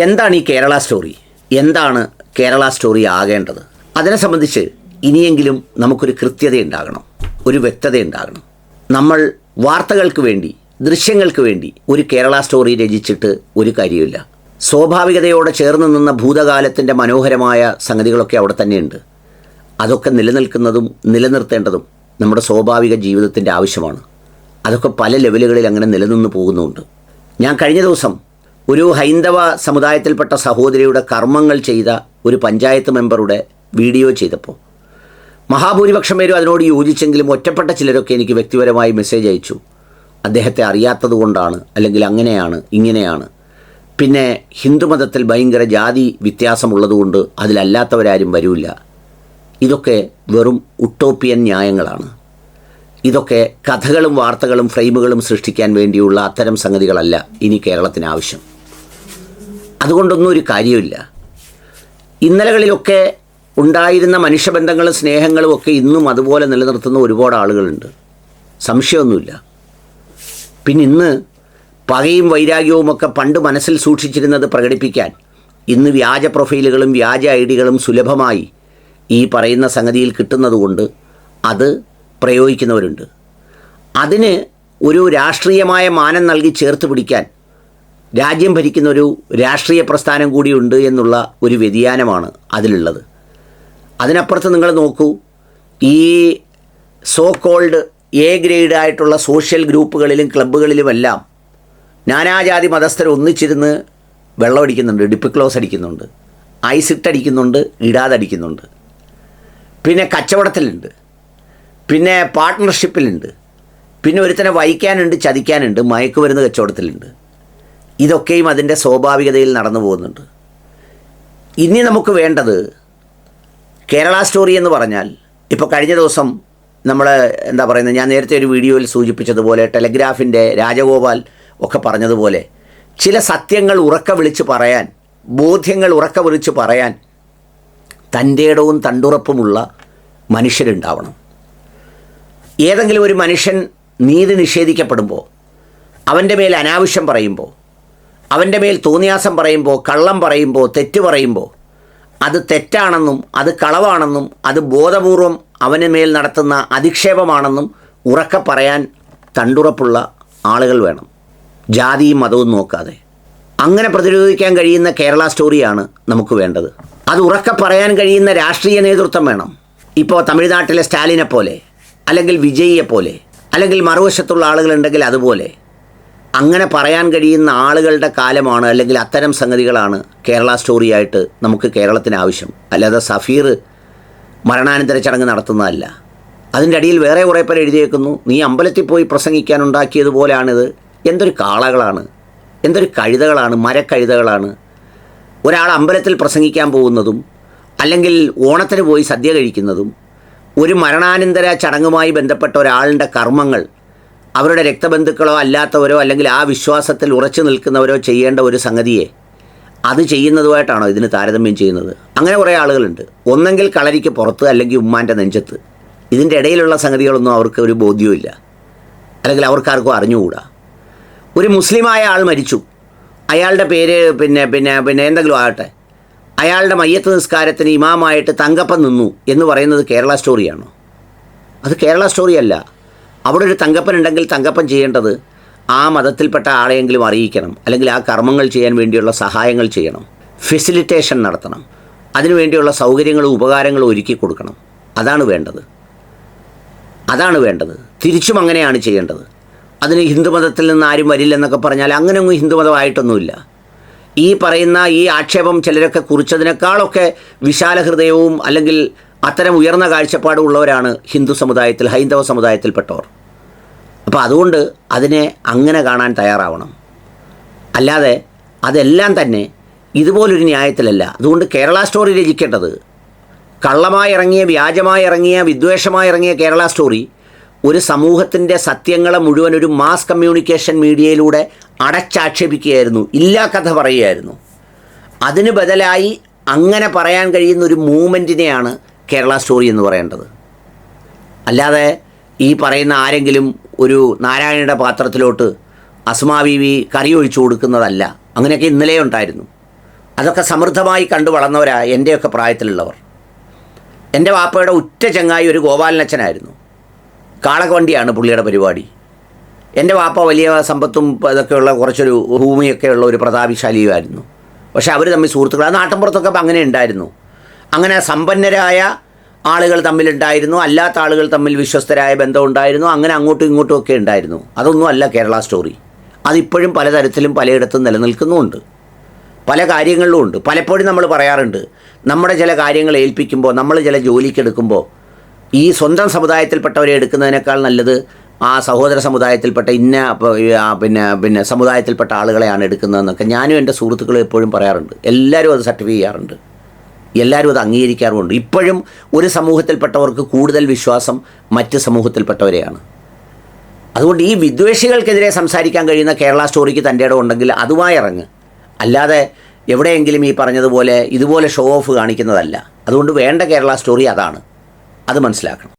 എന്താണ് ഈ കേരള സ്റ്റോറി? എന്താണ് കേരള സ്റ്റോറി ആകേണ്ടത്? അതിനെ സംബന്ധിച്ച് ഇനിയെങ്കിലും നമുക്കൊരു കൃത്യത ഉണ്ടാകണം ഒരു വ്യക്തത ഉണ്ടാകണം. നമ്മൾ വാർത്തകൾക്ക് വേണ്ടി ദൃശ്യങ്ങൾക്ക് വേണ്ടി ഒരു കേരള സ്റ്റോറി രചിച്ചിട്ട് ഒരു കാര്യമില്ല. സ്വാഭാവികതയോടെ ചേർന്ന് നിന്ന ഭൂതകാലത്തിന്റെ മനോഹരമായ സംഗതികളൊക്കെ അവിടെ തന്നെയുണ്ട്. അതൊക്കെ നിലനിൽക്കുന്നതും നിലനിർത്തേണ്ടതും നമ്മുടെ സ്വാഭാവിക ജീവിതത്തിന്റെ ആവശ്യമാണ്. അതൊക്കെ പല ലെവലുകളിൽ അങ്ങനെ നിലനിന്ന് പോകുന്നുമുണ്ട് ഞാൻ കഴിഞ്ഞ ദിവസം ഒരു ഹൈന്ദവ സമുദായത്തിൽപ്പെട്ട സഹോദരിയുടെ കർമ്മങ്ങൾ ചെയ്ത ഒരു പഞ്ചായത്ത് മെമ്പറുടെ വീഡിയോ ചെയ്തപ്പോൾ മഹാഭൂരിപക്ഷം പേരും അതിനോട് യോജിച്ചെങ്കിലും ഒറ്റപ്പെട്ട ചിലരൊക്കെ എനിക്ക് വ്യക്തിപരമായി മെസ്സേജ് അയച്ചു. അദ്ദേഹത്തെ അറിയാത്തത് കൊണ്ടാണ് അല്ലെങ്കിൽ അങ്ങനെയാണ് ഇങ്ങനെയാണ്. പിന്നെ ഹിന്ദുമതത്തിൽ ഭയങ്കര ജാതി വ്യത്യാസമുള്ളതുകൊണ്ട് അതിലല്ലാത്തവരാരും വരില്ല. ഇതൊക്കെ വെറും ഉട്ടോപ്പിയൻ ന്യായങ്ങളാണ്. ഇതൊക്കെ കഥകളും വാർത്തകളും ഫ്രെയിമുകളും സൃഷ്ടിക്കാൻ വേണ്ടിയുള്ള അത്തരം സംഗതികളല്ല ഇനി കേരളത്തിന് ആവശ്യം. അതുകൊണ്ടൊന്നും ഒരു കാര്യമില്ല ഇന്നലകളിലൊക്കെ ഉണ്ടായിരുന്ന മനുഷ്യബന്ധങ്ങളും സ്നേഹങ്ങളും ഒക്കെ ഇന്നും അതുപോലെ നിലനിർത്തുന്ന ഒരുപാട് ആളുകളുണ്ട്. സംശയമൊന്നുമില്ല. പിന്നെ ഇന്ന് പകയും വൈരാഗ്യവും ഒക്കെ പണ്ട് മനസ്സിൽ സൂക്ഷിച്ചിരുന്നത് പ്രകടിപ്പിക്കാൻ ഇന്ന് വ്യാജ പ്രൊഫൈലുകളും വ്യാജ ഐ ഡികളും സുലഭമായി ഈ പറയുന്ന സംഗതിയിൽ കിട്ടുന്നതുകൊണ്ട് അത് പ്രയോഗിക്കുന്നവരുണ്ട്. അതിന് ഒരു രാഷ്ട്രീയമായ മാനം നൽകി ചേർത്ത് പിടിക്കാൻ രാജ്യം ഭരിക്കുന്ന ഒരു രാഷ്ട്രീയ പ്രസ്ഥാനം കൂടിയുണ്ട് എന്നുള്ള ഒരു വ്യതിയാനമാണ് അതിലുള്ളത്. അതിനപ്പുറത്ത് നിങ്ങൾ നോക്കൂ ഈ so called A grade social social ഗ്രൂപ്പുകളിലും ക്ലബ്ബുകളിലുമെല്ലാം നാനാജാതി മതസ്ഥർ ഒന്നിച്ചിരുന്ന് വെള്ളമടിക്കുന്നുണ്ട് ഡിപ്പിക്ലോസ് അടിക്കുന്നുണ്ട് ഐസിട്ടടിക്കുന്നുണ്ട് അടിക്കുന്നുണ്ട് ഇടാതെ അടിക്കുന്നുണ്ട്. പിന്നെ കച്ചവടത്തിലുണ്ട് പിന്നെ പാർട്ട്ണർഷിപ്പിലുണ്ട് പിന്നെ ഒരുത്തനെ വഹിക്കാനുണ്ട് ചതിക്കാനുണ്ട് മയക്കുമരുന്ന് കച്ചവടത്തിലുണ്ട്. ഇതൊക്കെയും അതിന്റെ സ്വാഭാവികതയിൽ നടന്നു പോകുന്നുണ്ട്. ഇനി നമുക്ക് വേണ്ടത് കേരള സ്റ്റോറി എന്ന് പറഞ്ഞാൽ ഇപ്പോൾ കഴിഞ്ഞ ദിവസം നമ്മൾ എന്താ പറയുന്നത് ഞാൻ നേരത്തെ ഒരു വീഡിയോയിൽ സൂചിപ്പിച്ചതുപോലെ ടെലഗ്രാഫിന്റെ രാജഗോപാൽ ഒക്കെ പറഞ്ഞതുപോലെ ചില സത്യങ്ങൾ ഉറക്ക വിളിച്ച് പറയാൻ ബോധ്യങ്ങൾ ഉറക്ക വിളിച്ച് പറയാൻ തന്റെ ഇടവും തണ്ടുറപ്പുമുള്ള മനുഷ്യരുണ്ടാവണം. ഏതെങ്കിലും ഒരു മനുഷ്യൻ നീതി നിഷേധിക്കപ്പെടുമ്പോൾ അവന്റെ മേൽ അനാവശ്യം പറയുമ്പോൾ അവന്റെ മേൽ തോന്നിയാസം പറയുമ്പോൾ കള്ളം പറയുമ്പോൾ തെറ്റ് പറയുമ്പോൾ അത് തെറ്റാണെന്നും അത് കളവാണെന്നും അത് ബോധപൂർവം അവന് മേൽ നടത്തുന്ന അധിക്ഷേപമാണെന്നും ഉറക്കെ പറയാൻ തണ്ടുറപ്പുള്ള ആളുകൾ വേണം. ജാതിയും മതവും നോക്കാതെ. അങ്ങനെ പ്രതിരോധിക്കാൻ കഴിയുന്ന കേരള സ്റ്റോറിയാണ് നമുക്ക് വേണ്ടത്. അത് ഉറക്കെ പറയാൻ കഴിയുന്ന രാഷ്ട്രീയ നേതൃത്വം വേണം. ഇപ്പോൾ തമിഴ്നാട്ടിലെ സ്റ്റാലിനെ പോലെ അല്ലെങ്കിൽ വിജയിയെ പോലെ അല്ലെങ്കിൽ മറുവശത്തുള്ള ആളുകളുണ്ടെങ്കിൽ അതുപോലെ അങ്ങനെ പറയാൻ കഴിയുന്ന ആളുകളുടെ കാലമാണ് അല്ലെങ്കിൽ അത്തരം സംഗതികളാണ് കേരള സ്റ്റോറിയായിട്ട് നമുക്ക് കേരളത്തിന് ആവശ്യം. അല്ലാതെ സഫീർ മരണാനന്തര ചടങ്ങ് നടത്തുന്നതല്ല. അതിന്റെ അടിയിൽ വേറെ കുറേ പേർ എഴുതിയേക്കുന്നു നീ അമ്പലത്തിൽ പോയി പ്രസംഗിക്കാൻ ഉണ്ടാക്കിയതുപോലെയാണിത് എന്തൊരു കാളകളാണ്. എന്തൊരു കഴുതകളാണ്. മരക്കഴുതകളാണ്. ഒരാൾ അമ്പലത്തിൽ പ്രസംഗിക്കാൻ പോകുന്നതും അല്ലെങ്കിൽ ഓണത്തിന് പോയി സദ്യ കഴിക്കുന്നതും ഒരു മരണാനന്തര ചടങ്ങുമായി ബന്ധപ്പെട്ട ഒരാളുടെ കർമ്മങ്ങൾ അവരുടെ രക്തബന്ധുക്കളോ അല്ലാത്തവരോ അല്ലെങ്കിൽ ആ വിശ്വാസത്തിൽ ഉറച്ചു നിൽക്കുന്നവരോ ചെയ്യേണ്ട ഒരു സംഗതിയെ അത് ചെയ്യുന്നതുമായിട്ടാണോ ഇതിന് താരതമ്യം ചെയ്യുന്നത്? അങ്ങനെ കുറേ ആളുകളുണ്ട്. ഒന്നെങ്കിൽ കളരിക്ക് പുറത്ത് അല്ലെങ്കിൽ ഉമ്മാന്റെ നെഞ്ചത്ത്. ഇതിന്റെ ഇടയിലുള്ള സംഗതികളൊന്നും അവർക്ക് ഒരു ബോധ്യവുമില്ല. അല്ലെങ്കിൽ അവർക്കാർക്കും അറിഞ്ഞുകൂടാ. ഒരു മുസ്ലിമായ ആൾ മരിച്ചു. അയാളുടെ പേര് പിന്നെ പിന്നെ പിന്നെ എന്തെങ്കിലും ആകട്ടെ. അയാളുടെ മയ്യത്ത് നിസ്കാരത്തിന് ഇമാമായിട്ട് തങ്കപ്പം നിന്നു എന്ന് പറയുന്നത് കേരള സ്റ്റോറിയാണോ? അത് കേരള സ്റ്റോറിയല്ല. അവിടെ ഒരു തങ്കപ്പൻ ഉണ്ടെങ്കിൽ തങ്കപ്പൻ ചെയ്യേണ്ടത് ആ മതത്തിൽപ്പെട്ട ആളെയെങ്കിലും അറിയിക്കണം. അല്ലെങ്കിൽ ആ കർമ്മങ്ങൾ ചെയ്യാൻ വേണ്ടിയുള്ള സഹായങ്ങൾ ചെയ്യണം. ഫെസിലിറ്റേഷൻ നടത്തണം. അതിനുവേണ്ടിയുള്ള സൗകര്യങ്ങളും ഉപകാരങ്ങളും ഒരുക്കി കൊടുക്കണം. അതാണ് വേണ്ടത്. അതാണ് വേണ്ടത്. തിരിച്ചും അങ്ങനെയാണ് ചെയ്യേണ്ടത്. അതിന് ഹിന്ദുമതത്തിൽ നിന്ന് ആരും വരില്ലെന്നൊക്കെ പറഞ്ഞാൽ അങ്ങനെയൊന്നും ഹിന്ദുമതമായിട്ടൊന്നുമില്ല ഈ പറയുന്ന ഈ ആക്ഷേപം ചിലരൊക്കെ കുറിച്ചതിനേക്കാളൊക്കെ വിശാല ഹൃദയവും അല്ലെങ്കിൽ അത്തരം ഉയർന്ന കാഴ്ചപ്പാടുള്ളവരാണ് ഹിന്ദു സമുദായത്തിൽ ഹൈന്ദവ സമുദായത്തിൽപ്പെട്ടവർ. അപ്പോൾ അതുകൊണ്ട് അതിനെ അങ്ങനെ കാണാൻ തയ്യാറാവണം. അല്ലാതെ അതെല്ലാം തന്നെ ഇതുപോലൊരു ന്യായത്തിലല്ല. അതുകൊണ്ട് കേരള സ്റ്റോറി രചിക്കേണ്ടത് കള്ളമായി ഇറങ്ങിയ വ്യാജമായി ഇറങ്ങിയ വിദ്വേഷമായി ഇറങ്ങിയ കേരള സ്റ്റോറി ഒരു സമൂഹത്തിന്റെ സത്യങ്ങളെ മുഴുവൻ ഒരു മാസ് കമ്മ്യൂണിക്കേഷൻ മീഡിയയിലൂടെ അടച്ചാക്ഷേപിക്കുകയായിരുന്നു. ഇല്ലാ കഥ പറയുകയായിരുന്നു. അതിന് ബദലായി അങ്ങനെ പറയാൻ കഴിയുന്ന ഒരു മൂവ്മെന്റിനെയാണ് കേരള സ്റ്റോറി എന്ന് പറയേണ്ടത്. അല്ലാതെ ഈ പറയുന്ന ആരെങ്കിലും ഒരു നാരായണയുടെ പാത്രത്തിലോട്ട് അസ്മാ കറി ഒഴിച്ചു കൊടുക്കുന്നതല്ല. അങ്ങനെയൊക്കെ ഇന്നലെ ഉണ്ടായിരുന്നു. അതൊക്കെ സമൃദ്ധമായി കണ്ടു വളർന്നവരാ എന്റെയൊക്കെ പ്രായത്തിലുള്ളവർ. എന്റെ വാപ്പയുടെ ഉറ്റ ചങ്ങായി ഒരു ഗോപാലനച്ഛനായിരുന്നു കാളകവണ്ടിയാണ് പുള്ളിയുടെ പരിപാടി. എന്റെ വാപ്പ വലിയ സമ്പത്തും ഇതൊക്കെയുള്ള കുറച്ചൊരു ഭൂമിയൊക്കെയുള്ള ഒരു പ്രതാപിശാലിയുമായിരുന്നു. പക്ഷേ അവർ തമ്മിൽ സുഹൃത്തുക്കൾ നാട്ടിൻപുറത്തൊക്കെ അങ്ങനെ ഉണ്ടായിരുന്നു. അങ്ങനെ സമ്പന്നരായ ആളുകൾ തമ്മിലുണ്ടായിരുന്നു അല്ലാത്ത ആളുകൾ തമ്മിൽ വിശ്വസ്തരായ ബന്ധം ഉണ്ടായിരുന്നു അങ്ങനെ അങ്ങോട്ടും ഇങ്ങോട്ടും ഒക്കെ ഉണ്ടായിരുന്നു. അതൊന്നും അല്ല കേരള സ്റ്റോറി. അതിപ്പോഴും പലതരത്തിലും പലയിടത്തും നിലനിൽക്കുന്നുമുണ്ട്. പല കാര്യങ്ങളിലും ഉണ്ട്. പലപ്പോഴും നമ്മൾ പറയാറുണ്ട് നമ്മുടെ ചില കാര്യങ്ങൾ ഏൽപ്പിക്കുമ്പോൾ നമ്മൾ ചില ജോലിക്കെടുക്കുമ്പോൾ ഈ സ്വന്തം സമുദായത്തിൽപ്പെട്ടവരെ എടുക്കുന്നതിനേക്കാൾ നല്ലത് ആ സഹോദര സമുദായത്തിൽപ്പെട്ട ഇന്ന പിന്നെ പിന്നെ സമുദായത്തിൽപ്പെട്ട ആളുകളെയാണ് എടുക്കുന്നതെന്നൊക്കെ ഞാനും എന്റെ സുഹൃത്തുക്കളും എപ്പോഴും പറയാറുണ്ട്. എല്ലാവരും അത് സർട്ടിഫൈ ചെയ്യാറുണ്ട്. എല്ലാവരും അത് അംഗീകരിക്കാറുമുണ്ട്. ഇപ്പോഴും ഒരു സമൂഹത്തിൽപ്പെട്ടവർക്ക് കൂടുതൽ വിശ്വാസം മറ്റ് സമൂഹത്തിൽപ്പെട്ടവരെയാണ്. അതുകൊണ്ട് ഈ വിദ്വേഷികൾക്കെതിരെ സംസാരിക്കാൻ കഴിയുന്ന കേരള സ്റ്റോറിക്ക് തന്റെ ഇടം ഉണ്ടെങ്കിൽ അതുമായി ഇറങ്ങ്. അല്ലാതെ എവിടെയെങ്കിലും ഈ പറഞ്ഞതുപോലെ ഇതുപോലെ ഷോ ഓഫ് കാണിക്കുന്നതല്ല. അതുകൊണ്ട് വേണ്ട കേരള സ്റ്റോറി അതാണ്. അത് മനസ്സിലാക്കണം.